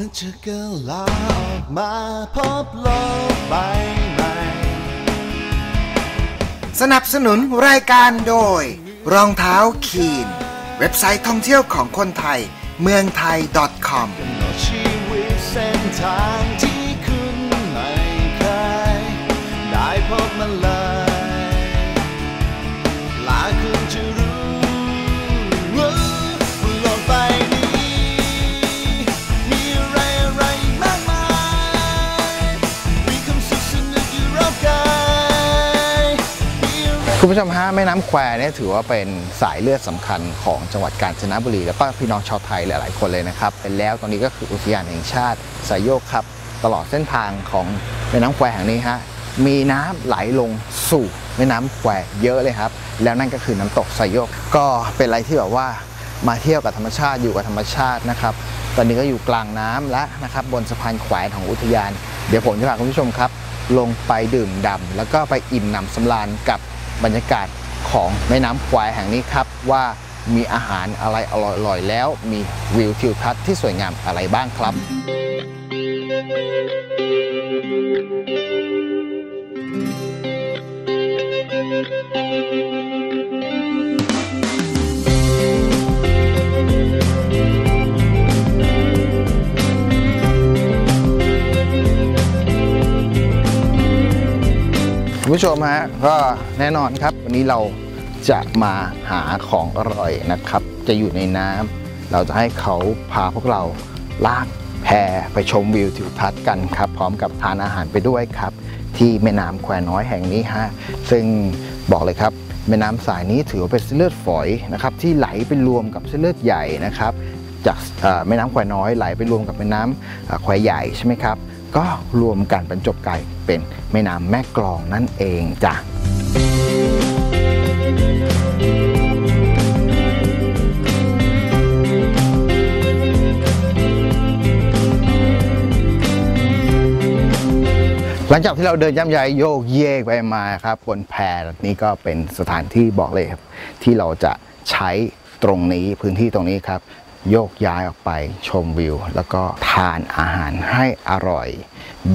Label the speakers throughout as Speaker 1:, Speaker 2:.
Speaker 1: มันจะกลาออกมาพบโลกใบใหม่
Speaker 2: สนับสนุนรายการโดย รองเท้าคีน เว็บไซต์ท่องเที่ยวของคนไทย เมืองไทย .com
Speaker 1: กำหนดชีวิตเส้นทาง
Speaker 3: ผู้ชมฮะแม่น้ำแควเนี่ยถือว่าเป็นสายเลือดสำคัญของจังหวัดกาญจนบุรี แล้วก็พี่น้องชาวไทยหลายๆคนเลยนะครับเป็นแล้วตอนนี้ก็คืออุทยานแห่งชาติสายโยกครับ ตลอดเส้นทางของแม่น้ำแควแห่งนี้ฮะมีน้ำไหลลงสู่แม่น้ำแควเยอะเลยครับ แล้วนั่นก็คือน้ำตกสายโยก ก็เป็นอะไรที่แบบว่ามาเที่ยวกับธรรมชาติอยู่กับธรรมชาตินะครับตอนนี้ก็อยู่กลางน้ำและนะครับบนสะพานแขวนของอุทยาน เดี๋ยวผมจะพาคุณผู้ชมครับ ลงไปดื่มด่ำแล้วก็ไปอิ่มหนำสำราญกับ บรรยากาศของแม่น้ำควายแห่งนี้ครับ ว่ามีอาหารอะไรอร่อยๆแล้วมีวิวทิวทัศน์ที่สวยงามอะไรบ้างครับ คุณผู้ชมฮะก็แน่นอนครับ วันนี้เราจะมาหาของอร่อยนะครับ จะอยู่ในน้ำเราจะให้เขาพาพวกเราลากแพไปชมวิวทิวทัศน์กันครับ พร้อมกับทานอาหารไปด้วยครับ ที่แม่น้ำแควน้อยแห่งนี้ฮะซึ่งบอกเลยครับแม่น้ำสายนี้ถือว่าเป็นเส้นเลือดฝอยนะครับที่ไหลไปรวมกับเส้นเลือดใหญ่นะครับจากแม่น้ำแควน้อยไหลไปรวมกับแม่น้ำแควใหญ่ใช่ไหมครับ ก็รวมกันบรรจบกลายเป็นแม่น้ำแม่กลองนั่นเองจ้ะหลังจากที่เราเดินย่ำยายโยกเยกไปมาครับบนแพนี่ก็เป็นสถานที่บอกเลยครับ ที่เราจะใช้ตรงนี้พื้นที่ตรงนี้ครับ โยกย้ายออกไปชมวิว แล้วก็ทานอาหารให้อร่อย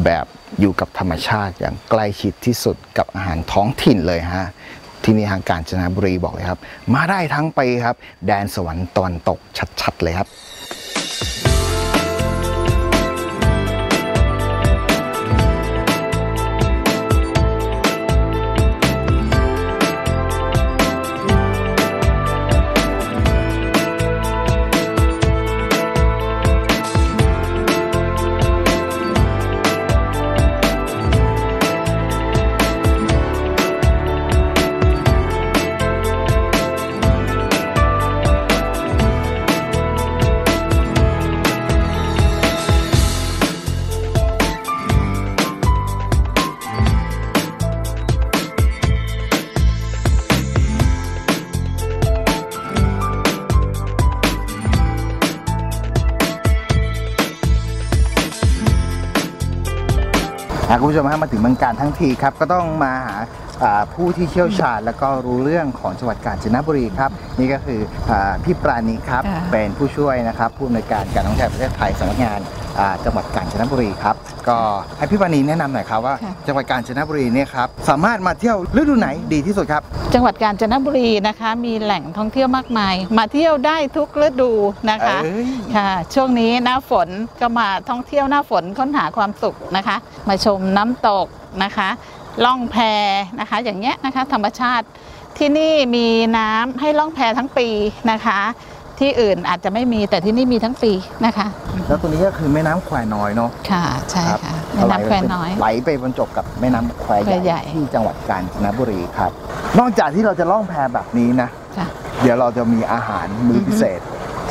Speaker 3: แบบอยู่กับธรรมชาติอย่างใกล้ชิดที่สุดกับอาหารท้องถิ่นเลยฮะที่นี่ทางการจนบุรีบอกเลยครับ มาได้ทั้งไปครับ แดนสวรรค์ตอนตกชัดๆเลยครับ คุณผู้ชมฮะมาถึงเมืองการทั้งทีครับก็ต้องมาหาอ่าผู้ที่เชี่ยวชาญแล้วก็รู้เรื่องของจังหวัดกาญจนบุรีครับ นี่ก็คืออาพี่ปราณีครับ
Speaker 4: ค่ะ
Speaker 3: เป็นผู้ช่วยนะครับผู้อำนวยการการท่องเที่ยวแห่งประเทศไทยสำนักงาน อ่าจังหวัดกาญจนบุรีครับ ก็ให้พี่ปราณีแนะนำหน่อยครับว่า
Speaker 4: ค่ะ
Speaker 3: จังหวัดกาญจนบุรีเนี่ยครับสามารถมาเที่ยวฤดูไหนดีที่สุดครับ
Speaker 4: จังหวัดกาญจนบุรีนะคะ มีแหล่งท่องเที่ยวมากมาย มาเที่ยวได้ทุกฤดูนะคะ
Speaker 3: เอ้ย
Speaker 4: ค่ะ ช่วงนี้หน้าฝนก็มาท่องเที่ยวหน้าฝนค้นหาความสุขนะคะ มาชมน้ำตกนะคะ ล่องแพนะคะ อย่างเงี้ยนะคะ ธรรมชาติที่นี่มีน้ำให้ล่องแพทั้งปีนะคะ ที่อื่นอาจจะไม่มีแต่ที่นี่มีทั้งปีนะคะ
Speaker 3: แล้วตัวนี้ก็คือแม่น้ำแควน้อยเนาะ
Speaker 4: ค่ะใช่
Speaker 3: ครับ
Speaker 4: ค่ะแม่น้ำแควน้อย
Speaker 3: ไหลไปบรรจบกับแม่น้ำแคว
Speaker 4: แคว
Speaker 3: ให
Speaker 4: ใหญ่
Speaker 3: ญ่ที่จังหวัดกาญจนบุรีครับ นอกจากที่เราจะล่องแพแบบนี้นะ
Speaker 4: ค่ะ
Speaker 3: เดี๋ยวเราจะมีอาหารมื้อพิเศษ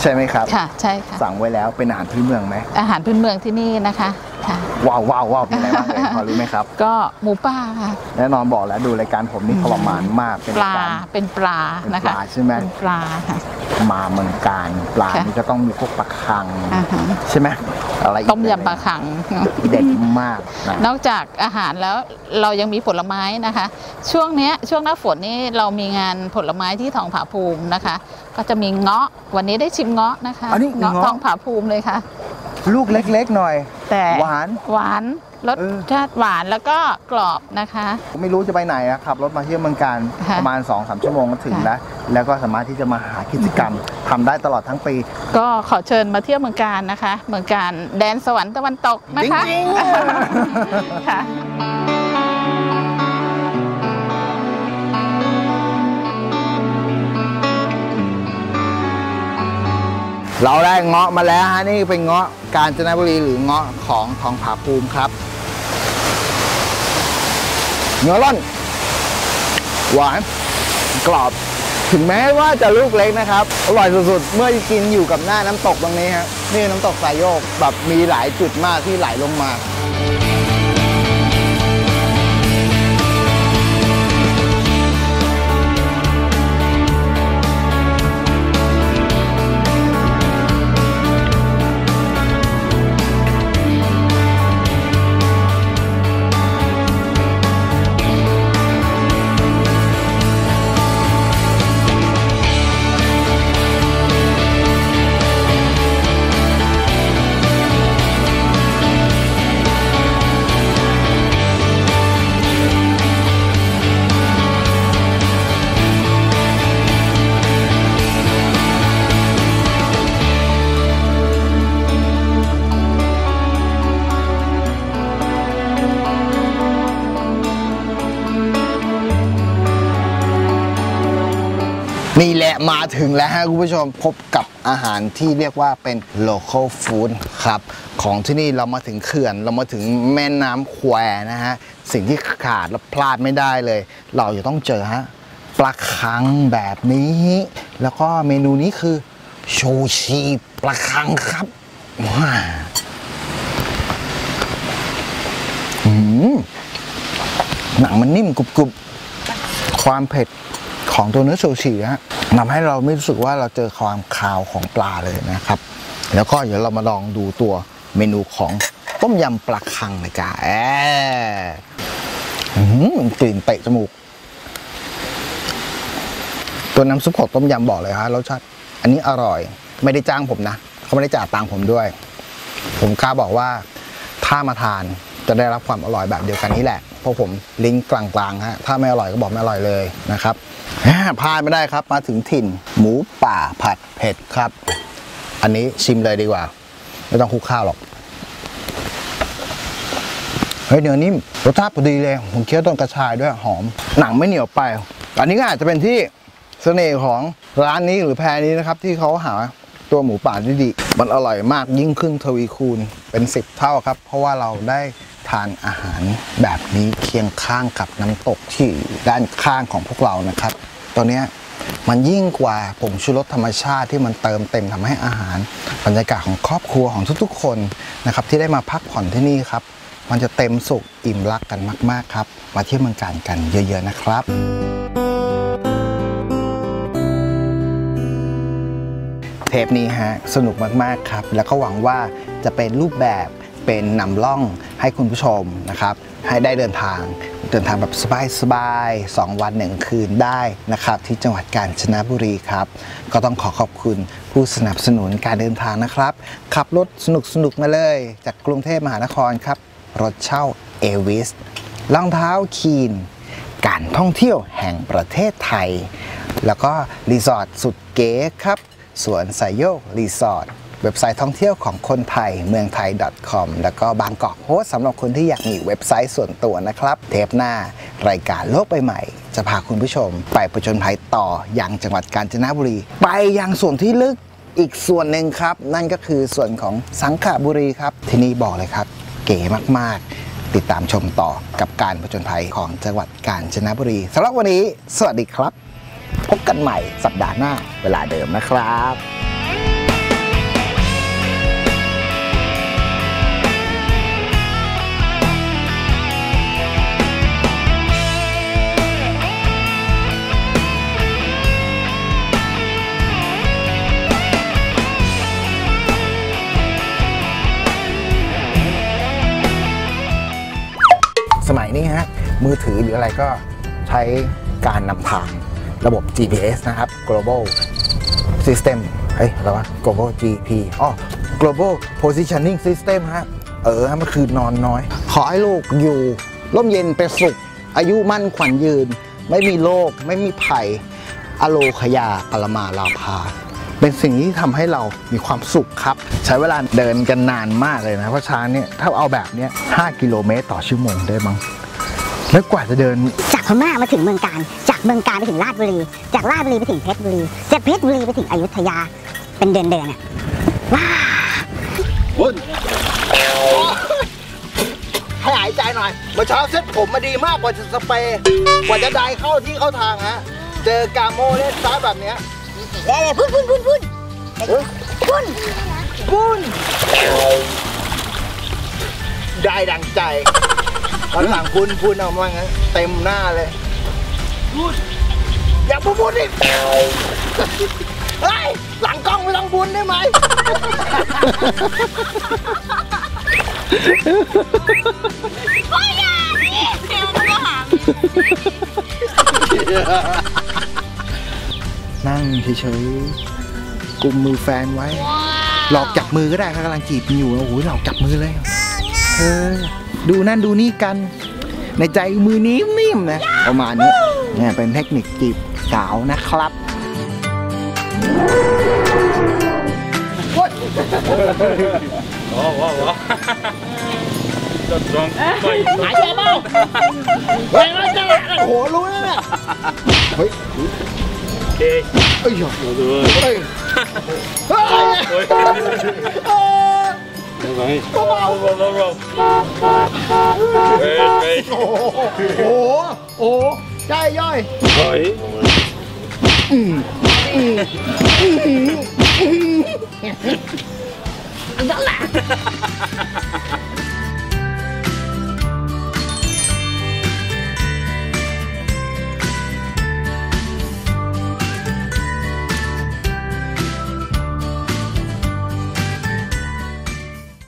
Speaker 3: ใช่ไหมครับ
Speaker 4: ค่ะ ใช่ค่ะ
Speaker 3: สั่งไว้แล้วเป็นอาหารพื้นเมืองไหม
Speaker 4: อาหารพื้นเมืองที่นี่นะคะ ค่ะ
Speaker 3: ว้าวว้าวว้าวมีอะไรบ้างเลยพอรู้ไหมครับ
Speaker 4: ก็หมูป่าค่ะ
Speaker 3: แน่นอนบอกแล้วดูรายการผมนี่ทรมานมากเป็น
Speaker 4: ปลา
Speaker 3: การ
Speaker 4: เป็นปลา
Speaker 3: เป็น
Speaker 4: นะ
Speaker 3: ป
Speaker 4: คะ
Speaker 3: ลาใช่ไหม
Speaker 4: เป็นปลาค่ะ
Speaker 3: มาเมืองการปลา
Speaker 4: ค่ะ
Speaker 3: นี่ก็ต้องมีพวกปลาคัง
Speaker 4: อ่าฮะ
Speaker 3: ใช่ไหม อะไรอีก
Speaker 4: ต้มยำปลาขัง
Speaker 3: เด็ดมากนะ
Speaker 4: นอกจากอาหารแล้วเรายังมีผลไม้นะคะ ช่วงเนี้ยช่วงหน้าฝนนี่เรามีงานผลไม้ที่ทองผาภูมินะคะ ก็จะมีเงาะวันนี้ได้ชิมเงาะนะคะ
Speaker 3: อันนี้
Speaker 4: เงาะ
Speaker 3: เงาะ
Speaker 4: ทองผาภูมิเลยค่ะ
Speaker 3: ลูกเล็กๆหน่อย
Speaker 4: แต่
Speaker 3: หวาน
Speaker 4: หวาน รส
Speaker 3: เออ
Speaker 4: ชาติหวานแล้วก็กรอบนะคะ
Speaker 3: ผมไม่รู้จะไปไหนอะขับรถมาเที่ยวเมืองการ
Speaker 4: ค่ะ
Speaker 3: ประมาณ2-3ชั่วโมงก็ถึง
Speaker 4: ค่ะ
Speaker 3: แล้ว แล้วก็สามารถที่จะมาหากิจกรรมทำได้ตลอดทั้งปี
Speaker 4: ก็ขอเชิญมาเที่ยวเมืองการนะคะ เมืองการแดนสวรรค์ตะวันตกนะคะ
Speaker 3: จริงๆ
Speaker 4: ค่ะ
Speaker 3: เราได้เงาะมาแล้วฮะนี่เป็นเงาะกาญจนบุรีหรือเงาะของทองผาภูมิครับ เนื้อร่อน หวานกรอบ ถึงแม้ว่าจะลูกเล็กนะครับ อร่อยสุดๆ เมื่อกินอยู่กับหน้าน้ำตกตรงนี้ฮะนี่น้ำตกสายโยกแบบมีหลายจุดมากที่ไหลลงมา นี่แหละมาถึงแล้วฮะคุณผู้ชมพบกับอาหารที่เรียกว่าเป็น local food ครับ ของที่นี่เรามาถึงเขื่อน เรามาถึงแม่น้ำแควนะฮะ สิ่งที่ขาดและพลาดไม่ได้เลย เราจะต้องเจอฮะปลาคังแบบนี้ แล้วก็เมนูนี้คือชูชีปลาคังครับว้าอืมหนังมันนิ่มกรุบๆ ความเผ็ด ของตัวเนื้อซูชิฮะทำให้เราไม่รู้สึกว่าเราเจอความคาวของปลาเลยนะครับ แล้วก็เดี๋ยวเรามาลองดูตัวเมนูของต้มยำปลาคังนะจ๊ะแอบอื้อหือกลิ่นเตะจมูก ตัวน้ำซุปของต้มยำบอกเลยฮะรสชาติอันนี้อร่อย ไม่ได้จ้างผมนะ เขาไม่ได้จ่ายตังค์ผมด้วย ผมกล้าบอกว่าถ้ามาทาน จะได้รับความอร่อยแบบเดียวกันนี้แหละ เพราะผมลิงก์กลางๆฮะถ้าไม่อร่อยก็บอกไม่อร่อยเลยนะครับพลาดไม่ได้ครับมาถึงถิ่น หมูป่าผัดเผ็ดครับ อันนี้ชิมเลยดีกว่า ไม่ต้องคุกข้าวหรอกเฮ้ยเนื้อนิ่มรสชาติพอดีเลยผมเคี้ยวต้นกระชายด้วยหอม หนังไม่เหนียวไป อันนี้ก็อาจจะเป็นที่เสน่ห์ของร้านนี้หรือแพรนี้นะครับ ที่เขาหาตัวหมูป่าที่ดี มันอร่อยมากยิ่งขึ้นทวีคูณเป็นสิบเท่าครับ เพราะว่าเราได้ ทานอาหารแบบนี้เคียงข้างกับน้ำตกที่ด้านข้างของพวกเรานะครับ ตอนนี้มันยิ่งกว่าผงชูรสธรรมชาติที่มันเติมเต็มทำให้อาหาร บรรยากาศของครอบครัวของทุกๆ คนนะครับที่ได้มาพักผ่อนที่นี่ครับ มันจะเต็มสุขอิ่มรักกันมากๆครับ มาเที่ยวเมืองการกันเยอะ ๆนะครับเทปนี้ฮะสนุกมากๆครับ แล้วก็หวังว่าจะเป็นรูปแบบ เป็นนำล่องให้คุณผู้ชมนะครับ ให้ได้เดินทางเดินทางแบบสบายๆ2วันหนึ่งคืนได้นะครับ ที่จังหวัดกาญจนบุรีครับ ก็ต้องขอขอบคุณผู้สนับสนุนการเดินทางนะครับ ขับรถสนุกๆมาเลย จากกรุงเทพมหานครครับ รถเช่าเอวิสรองเท้าคีน การท่องเที่ยวแห่งประเทศไทย แล้วก็รีสอร์ทสุดเก๋ครับสวนสายโยกรีสอร์ท เว็บไซต์ท่องเที่ยวของคนไทยเมืองไทย .com แล้วก็บางกอกโฮสสำหรับคนที่อยากมีเว็บไซต์ส่วนตัวนะครับ เทปหน้ารายการโลกใบใหม่ จะพาคุณผู้ชม ไปประจนภัยต่อยังจังหวัดกาญจนบุรี ไปยังส่วนที่ลึกอีกส่วนหนึ่งครับ นั่นก็คือส่วนของสังขบุรีครับ ที่นี่บอกเลยครับ เก๋มาก ๆ ติดตามชมต่อกับการผจญภัยของจังหวัดกาญจนบุรีสำหรับวันนี้ สวัสดีครับ พบกันใหม่สัปดาห์หน้าเวลาเดิมนะครับ ถือหรืออะไรก็ใช้การนำทางระบบ GPS นะครับ global system เฮ้ยอะไรวะ global GP อ๋อ global positioning system ฮะ เออมันคือนอนน้อย ขอให้ลูกอยู่ ร่มเย็นเป็นสุข อายุมั่นขวัญยืน ไม่มีโรคไม่มีภัย อโลคยาปรมาลาภาเป็นสิ่งที่ทำให้เรามีความสุขครับ ใช้เวลาเดินกันนานมากเลยนะเพราะช้างเนี่ยถ้าเอาแบบเนี้ย5กิโลเมตรต่อชั่วโมงได้มั้ง แล้วกว่าจะเดิน
Speaker 5: จากพม่ามาถึงเมืองการ จากเมืองการไปถึงราชบุรี จากราชบุรีไปถึงเพชรบุรี จากเพชรบุรีไปถึงอยุธยา เป็นเดือนเดือนๆอะว้า
Speaker 3: ให้หายใจหน่อยเมื่อเช้าเซ็ตผมมาดีมากกว่าจะสเปรย์กว่าจะได้เข้าที่เข้าทางฮะ เจอกาโมเล่นซ้ายแบบเนี้ย
Speaker 5: เอ้ยพุ่นพุ่นพุ่นพุ่นพุ่น
Speaker 3: ปุ้นได้ดังใจ ตอนหลังคุณคุณเอามางั้นเต็มหน้าเลยพูดอย่าพูดพูดดิเฮ้ยหลังกล้องไม่ต้องบุญได้ไหมนั่งเฉยๆกุมมือแฟนไว้ หลอกจับมือก็ได้เขากำลังจีบอยู่โอ้โหหลอกจับมือเลย เออดูนั่นดูนี่กัน ในใจมือนิ่มๆนะประมาณนี้เนี่ยเป็นเทคนิคจีบสาวนะครับหายใจเมาเฮ้ยมันจะโอ้โหรู้แล้วเนี่ยเฮ้ยเอ้ยเฮ้ยเฮ้ยเฮ้ย เบาๆโอ้โหโอ้โหโอ้โห